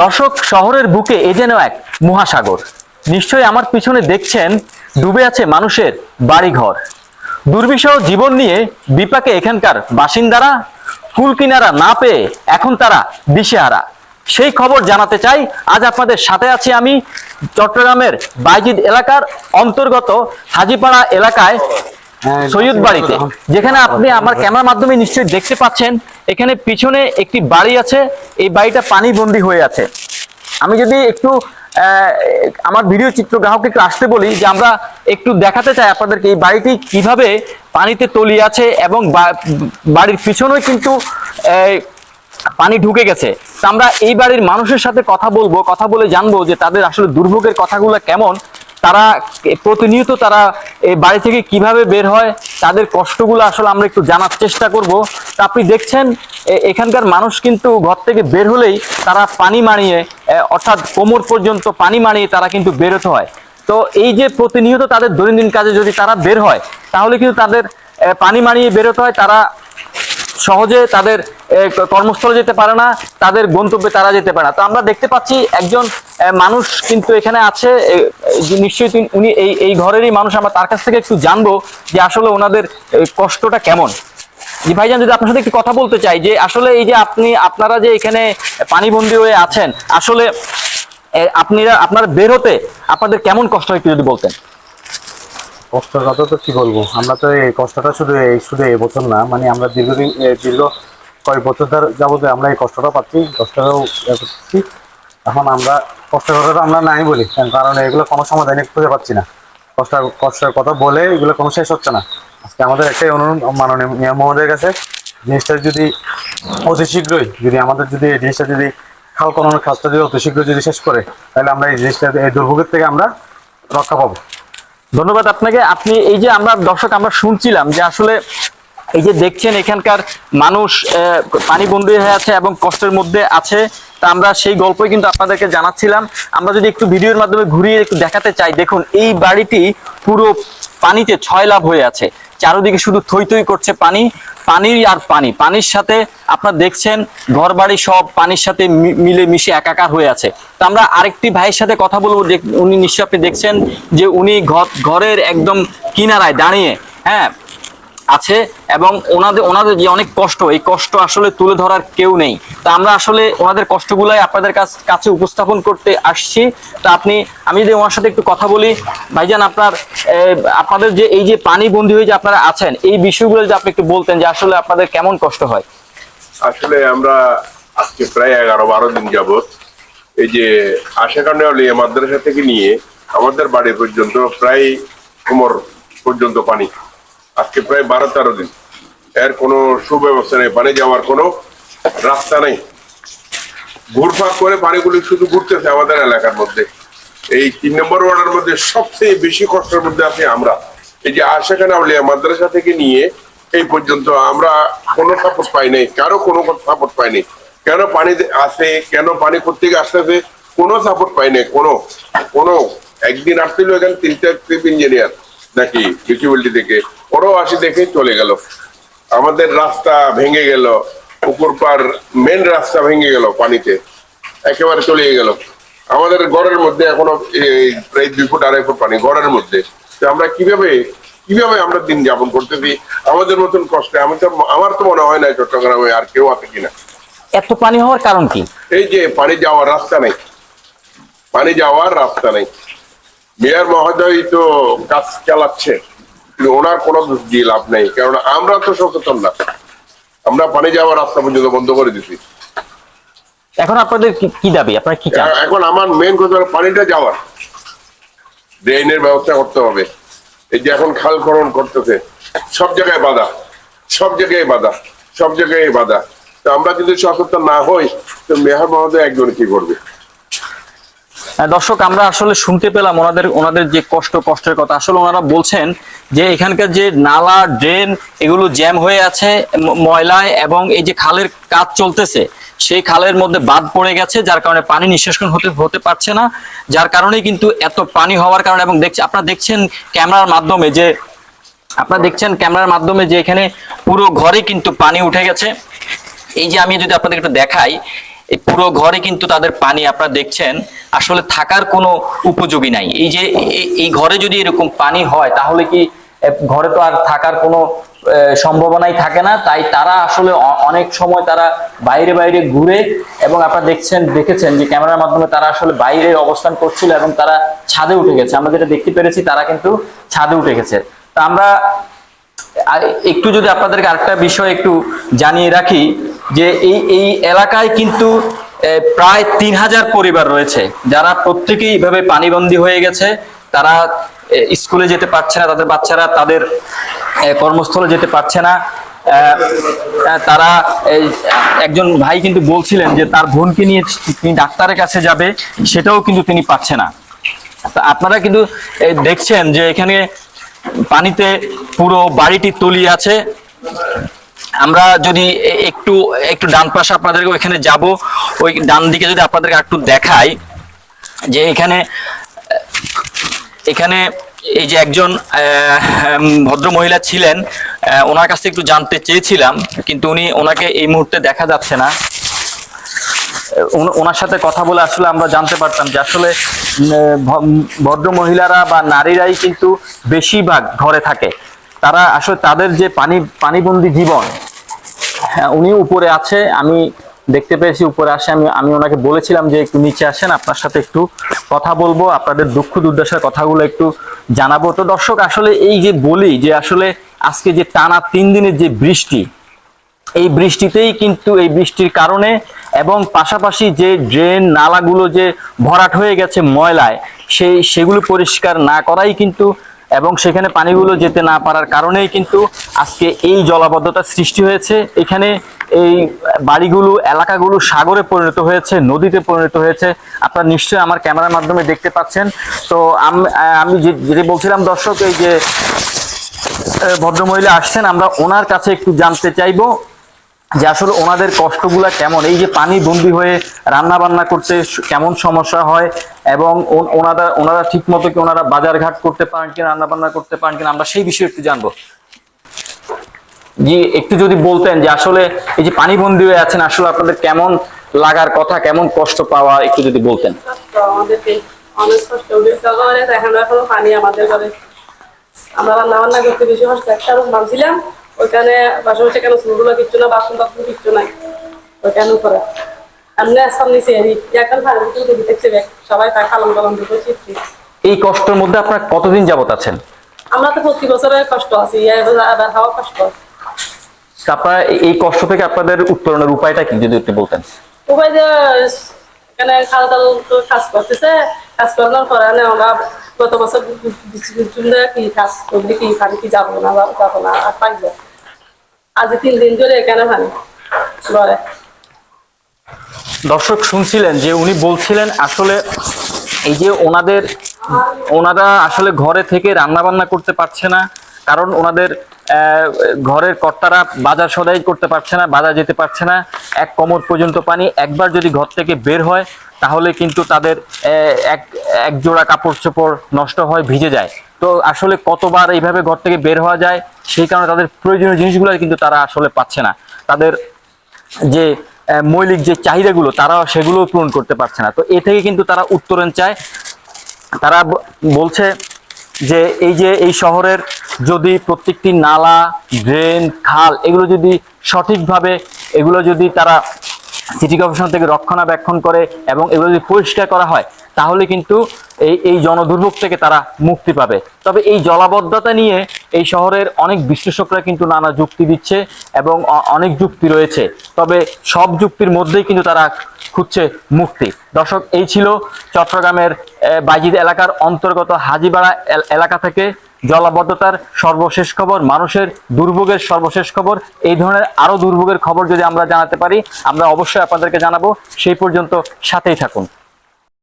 দর্শক, শহরের বুকে এ যেন এক মহাসাগর। নিশ্চয়ই আমার পিছনে দেখছেন, ডুবে আছে মানুষের বাড়িঘর। দুর্বিষহ জীবন নিয়ে বিপাকে এখানকার বাসিন্দারা, কুল কিনারা না পেয়ে এখন তারা দিশেহারা। সেই খবর জানাতে চাই, আজ আপনাদের সাথে আছি আমি চট্টগ্রামের বাইজিদ এলাকার অন্তর্গত হাজিপাড়া এলাকায়। সৈয়দ বাড়িতে। যেখানে আপনি আমার ক্যামেরার মাধ্যমে নিশ্চয়ই দেখতে পাচ্ছেন এখানে পিছনে একটি বাড়ি আছে এই বাড়িটা পানি বন্দি হয়ে আছে। আমি যদি একটু আমার ভিডিও চিত্র গ্রাহককে একটু আসতে বলি যে আমরা একটু দেখাতে চাই আপনাদেরকে এই বাড়িটি কীভাবে পানিতে তলিয়ে আছে এবং বাড়ির পিছনেও কিন্তু পানি ঢুকে গেছে। তো আমরা এই বাড়ির মানুষের সাথে কথা বলব কথা বলে জানব যে তাদের আসলে দুর্ভোগের কথাগুলো কেমন। তারা প্রতিনিয়ত তারা এই বাড়ি থেকে কীভাবে বের হয়, তাদের কষ্টগুলো আসলে আমরা একটু জানার চেষ্টা করব। তা আপনি দেখছেন এখানকার মানুষ কিন্তু ঘর থেকে বের হলেই তারা পানি মারিয়ে অর্থাৎ কোমর পর্যন্ত পানি মারিয়ে তারা কিন্তু বেরোতে হয়। তো এই যে প্রতিনিয়ত তাদের দৈনন্দিন কাজে যদি তারা বের হয়, তাহলে কিন্তু তাদের পানি মারিয়ে বেরোতে হয়। তারা সহজে তাদের কর্মস্থলে যেতে পারে না, তাদের গন্তব্যে তারা যেতে পারে না। তো আমরা দেখতে পাচ্ছি একজন মানুষ কিন্তু এখানে আছে নিশ্চয়ই উনি এই এই ঘরেরই মানুষ, আমরা তার কাছ থেকে একটু জানব যে আসলে ওনাদের কষ্টটা কেমন। জি ভাইজান, যদি আপনার সাথে একটু কথা বলতে চাই, যে আসলে এই যে আপনি, আপনারা যে এখানে পানিবন্দী হয়ে আছেন, আসলে আপনারা আপনারা বের হতে আপনাদের কেমন কষ্ট হয় একটু যদি বলতেন? কষ্টের তো কি বলব? আমরা তো এই কষ্টটা শুধু এই শুধু এই বছর না মানে আমরা দীর্ঘদিন দীর্ঘ কয়েক বছর ধরে যাবতে আমরা এই কষ্টটা পাচ্ছি কষ্টটাও করতেছি এখন আমরা কষ্টের কথাটা আমরা নাই বলি কারণ এগুলো কোনো সমাধান খুঁজে পাচ্ছি না। কষ্ট কষ্টের কথা বলে এগুলো কোনো শেষ হচ্ছে না। আজকে আমাদের একটাই অনুরোধ মাননীয় মোহাম্মদের কাছে জিনিসটা যদি অতি শীঘ্রই যদি আমাদের যদি এই জিনিসটা যদি খাল কোনো কাজটা যদি অতি শীঘ্রই যদি শেষ করে তাহলে আমরা এই জিনিসটা এই দুর্ভোগের থেকে আমরা রক্ষা পাবো। ধন্যবাদ আপনাকে। আপনি এই যে আমরা দর্শক আমরা শুনছিলাম যে আসলে এই যে দেখছেন এখানকার মানুষ আহ, পানিবন্দী হয়ে আছে এবং কষ্টের মধ্যে আছে। তা আমরা সেই গল্পই কিন্তু আপনাদেরকে জানাচ্ছিলাম। আমরা যদি একটু ভিডিওর মাধ্যমে ঘুরিয়ে একটু দেখাতে চাই, দেখুন, এই বাড়িটি পুরো পানিতে ছয় লাভ হয়ে আছে। চারদিকে শুধু থই থই করছে পানি পানি আর পানি। পানির সাথে আপনারা দেখছেন ঘর বাড়ি সব পানির সাথে মিলে মিশে একাকার হয়ে আছে। তো আমরা আরেকটি ভাইয়ের সাথে কথা বলব উনি নিশ্চয়ই আপনি দেখছেন যে উনি ঘর- ঘরের একদম কিনারায় দাঁড়িয়ে হ্যাঁ আছে এবং ওনাদের ওনাদের যে অনেক কষ্ট, এই কষ্ট আসলে তুলে ধরার কেউ নেই। তা আমরা আসলে ওনাদের কষ্টগুলাই আপনাদের কাছ- উপস্থাপন করতে আসছি। তা আপনি আমি যদি ওনার সাথে একটু কথা বলি, ভাইজান আপনার আপনাদের যে এই যে পানি বন্দী হয়ে যে আপনারা আছেন, এই বিষয়গুলো যদি আপনি একটু বলতেন যে আসলে আপনাদের কেমন কষ্ট হয়? আসলে আমরা আজকে প্রায় এগারো বারো দিন যাবত এই যে আলিয়া মাদ্রাসা থেকে নিয়ে আমাদের বাড়ি পর্যন্ত প্রায় কোমর পর্যন্ত পানি আজকে প্রায় বারো তেরো দিন। এর কোনো সুব্যবস্থা নেই, পানি যাওয়ার কোনো রাস্তা নেই। ঘুরফাক করে পানিগুলি শুধু ঘুরতেছে আমাদের এলাকার মধ্যে। এই তিন নম্বর ওয়ার্ডের মধ্যে সবচেয়ে বেশি কষ্টের মধ্যে আছি আমরা। এই যে আশেখানে আউলিয়া মাদ্রাসা থেকে নিয়ে এই পর্যন্ত আমরা কোনো সাপোর্ট পাই নাই, কারও কোনো সাপোর্ট পাইনি কেন পানি আসে কেন পানি কোথেকে আসতেছে, কোনো সাপোর্ট পাই নাই, কোনো। কোনো। একদিন আসছিল এখানে তিনটা ইঞ্জিনিয়ার নাকি মিউনিসিপ্যালিটি থেকে। ওরাও আসি দেখে চলে গেল। আমাদের রাস্তা ভেঙে গেল পুকুর পার মেন রাস্তা ভেঙে গেল পানিতে একেবারে চলে গেল। আমাদের ঘরের মধ্যে এখনও এই প্রায় দুই ফুট আড়াই ফুট পানি ঘরের মধ্যে। তো আমরা কীভাবে কীভাবে আমরা দিন যাপন করতেছি? আমাদের মতন কষ্টে আমি তো আমার তো মনে হয় না চট্টগ্রামে আর কেউ আছে কিনা। এত পানি হওয়ার কারণ কি? এই যে পানি যাওয়ার রাস্তা নেই। পানি যাওয়ার রাস্তা নেই। মেয়র মহোদয় তো কাজ চালাচ্ছে। ওনার কোনো দিয়ে লাভ নেই কারণ আমরা তো সচেতন না। আমরা পানি যাওয়ার রাস্তা পর্যন্ত বন্ধ করে দিছি। এখন আপনাদের কি- দাবি? আপনারা কি চান? এখন আমার মেন কথা হলো পানিটা যাওয়ার। ড্রেনের ব্যবস্থা করতে হবে। এই যে এখন খাল খনন করতেছে সব জায়গায় বাধা সব জায়গায় বাধা সব জায়গায় বাধা। তো আমরা যদি সচেতন না হই তো মেয়র মহোদয় একজন কি করবে? দর্শক, আমরা আসলে শুনতে পেলাম ওনাদের ওনাদের যে কষ্ট, কষ্টের কথা। আসলে ওনারা বলছেন যে এখানকার যে নালা, ড্রেন, এগুলো জ্যাম হয়ে আছে ময়লায় এবং এই যে খালের কাজ চলতেছে, সেই খালের মধ্যে বাদ পড়ে গেছে, যার কারণে পানি নিঃশেষণ হতে হতে পারছে না। যার কারণে কিন্তু এত পানি হওয়ার কারণে এবং দেখছি, আপনারা দেখছেন ক্যামেরার মাধ্যমে যে, আপনারা দেখছেন ক্যামেরার মাধ্যমে যে এখানে পুরো ঘরে কিন্তু পানি উঠে গেছে। এই যে আমি যদি আপনাদের একটু দেখাই এই পুরো ঘরে কিন্তু তাদের পানি, আপনারা দেখছেন, আসলে থাকার কোনো উপযোগী নাই। এই যে এই- ঘরে যদি এরকম পানি হয়, তাহলে কি ঘরে তো আর থাকার কোনো সম্ভাবনাই থাকে না। তাই তারা আসলে অনেক সময় তারা বাইরে বাইরে ঘুরে এবং আপনারা দেখছেন, দেখেছেন যে ক্যামেরার মাধ্যমে তারা আসলে বাইরে অবস্থান করছিল এবং তারা ছাদে উঠে গেছে। আমরা যেটা দেখতে পেরেছি, তারা কিন্তু ছাদে উঠে গেছে। তা আমরা একটু যদি আপনাদেরকে আরেকটা বিষয় একটু জানিয়ে রাখি, যে এই এই এলাকায় কিন্তু প্রায় তিন হাজার পরিবার রয়েছে। যারা প্রত্যেকেই এইভাবে পানিবন্দী হয়ে গেছে, তারা স্কুলে যেতে পারছে না, তাদের বাচ্চারা তাদের কর্মস্থলে যেতে পারছে না। তারা একজন ভাই কিন্তু বলছিলেন যে তার বোনকে নিয়ে তিনি ডাক্তারের কাছে যাবে, সেটাও কিন্তু তিনি পাচ্ছে না। আপনারা কিন্তু দেখছেন যে এখানে পানিতে পুরো বাড়িটি তলিয়ে আছে। আমরা যদি একটু একটু ডান পাশে আপনাদেরকে ওইখানে যাব। ওই ডান দিকে যদি আপনাদেরকে একটু দেখাই, যে এখানে এখানে এই যে একজন ভদ্র মহিলা ছিলেন ওনার কাছে একটু জানতে চেয়েছিলাম, কিন্তু উনি ওনাকে এই মুহূর্তে দেখা যাচ্ছে না। ওনার সাথে কথা বলে আসলে আমরা জানতে পারতাম যে আসলে ভদ্র মহিলারা বা নারীরাই কিন্তু বেশিরভাগ ঘরে থাকে। তারা আসলে তাদের যে পানি, পানিবন্দি জীবন হ্যাঁ উনি উপরে আছে। আমি দেখতে পেয়েছি উপরে আসে। আমি আমি ওনাকে বলেছিলাম যে একটু নিচে আসেন, আপনার সাথে একটু কথা বলব, আপনাদের দুঃখ দুর্দশার কথাগুলো একটু জানাব। তো দর্শক, আসলে এই যে বলি যে আসলে আজকে যে টানা তিন দিনের যে বৃষ্টি এই বৃষ্টিতেই কিন্তু এই বৃষ্টির কারণে এবং পাশাপাশি যে ড্রেন নালাগুলো যে ভরাট হয়ে গেছে ময়লায়, সেই সেগুলো পরিষ্কার না করাই কিন্তু এবং সেখানে পানিগুলো যেতে না পারার কারণেই কিন্তু আজকে এই জলাবদ্ধতা সৃষ্টি হয়েছে। এখানে এই বাড়িগুলো, এলাকাগুলো সাগরে পরিণত হয়েছে, নদীতে পরিণত হয়েছে। আপনারা নিশ্চয়ই আমার ক্যামেরার মাধ্যমে দেখতে পাচ্ছেন। তো আম- আমি যেটি বলছিলাম দর্শক, এই যে ভদ্রমহিলা আসছেন, আমরা ওনার কাছে একটু জানতে চাইব। যে আসলে ওনাদের কষ্টগুলা কেমন? এই যে পানি বন্দি হয়ে রান্না বান্না করতে কেমন সমস্যা হয় এবং ওনারা ওনারা ঠিক মতো কি ওনারা বাজার ঘাট করতে পারেন কিনা রান্না বান্না করতে পারেন কিনা, আমরা সেই বিষয়ে একটু জানব। জি, একটু যদি বলতেন যে আসলে এই যে পানি বন্দি হয়ে আছেন, আসলে আপনাদের কেমন লাগার কথা, কেমন কষ্ট পাওয়া, একটু যদি বলতেন। আমরা রান্না বান্না করতে বেশি কষ্ট, একটা রুম ভাবছিলাম ওইখানে বাসা বসে কেন? কিচ্ছু না বাসন টাসন কিচ্ছু নাই। করে আসাম নিচে এরি এখন ভালো কিন্তু দেখছে সবাই তাই কালম কালম দুটো চিপছি এই কষ্টের মধ্যে আপনারা কতদিন যাবত আছেন? আমরা তো প্রতি বছরে কষ্ট আছি এবার আবার হাওয়া কষ্ট। আপনারা এই- কষ্ট থেকে আপনাদের উত্তরণের উপায়টা কি যদি একটু বলতেন? উপায় যে এখানে দাওয়া কাজ করতেছে। কাজ করানোর পরে আমরা গত বছর চুলে কি কাজ করলে কি পানি কি যাব না বা যাব না, আর পাইব? আজ তিন দিন ধরে এখানে পানি ঘরে দর্শক শুনছিলেন যে উনি বলছিলেন আসলে এই যে ওনাদের, ওনারা আসলে ঘরে থেকে রান্না বান্না করতে পারছে না কারণ ওনাদের ঘরের কর্তারা বাজার সদাই করতে পারছে না, বাজার যেতে পারছে না। এক কোমর পর্যন্ত পানি, একবার যদি ঘর থেকে বের হয়, তাহলে কিন্তু তাদের এক এক জোড়া কাপড় চোপড় নষ্ট হয়, ভিজে যায়। তো আসলে কতবার এইভাবে ঘর থেকে বের হওয়া যায়, সেই কারণে তাদের প্রয়োজনীয় জিনিসগুলো কিন্তু তারা আসলে পাচ্ছে না। তাদের যে মৌলিক যে চাহিদাগুলো তারা সেগুলো পূরণ করতে পারছে না। তো এ থেকে কিন্তু তারা উত্তরণ চায়। তারা বলছে যে এই যে এই শহরের যদি প্রত্যেকটি নালা, ড্রেন, খাল এগুলো যদি সঠিকভাবে, এগুলো যদি তারা সিটি কর্পোরেশন থেকে রক্ষণাবেক্ষণ করে এবং এগুলো যদি পরিষ্কার করা হয় তাহলে কিন্তু এই এই জনদুর্ভোগ থেকে তারা মুক্তি পাবে। তবে এই জলাবদ্ধতা নিয়ে এই শহরের অনেক বিশ্লেষকরা কিন্তু নানা যুক্তি দিচ্ছে এবং অনেক যুক্তি রয়েছে। তবে সব যুক্তির মধ্যেই কিন্তু তারা খুঁজছে মুক্তি। দর্শক এই ছিল চট্টগ্রামের আহ, বাইজিদ এলাকার অন্তর্গত হাজিবাড়া এলাকা থেকে জলাবদ্ধতার সর্বশেষ খবর মানুষের দুর্ভোগের সর্বশেষ খবর। এই ধরনের আরও দুর্ভোগের খবর যদি আমরা জানাতে পারি আমরা অবশ্যই আপনাদেরকে জানাব। সেই পর্যন্ত সাথেই থাকুন।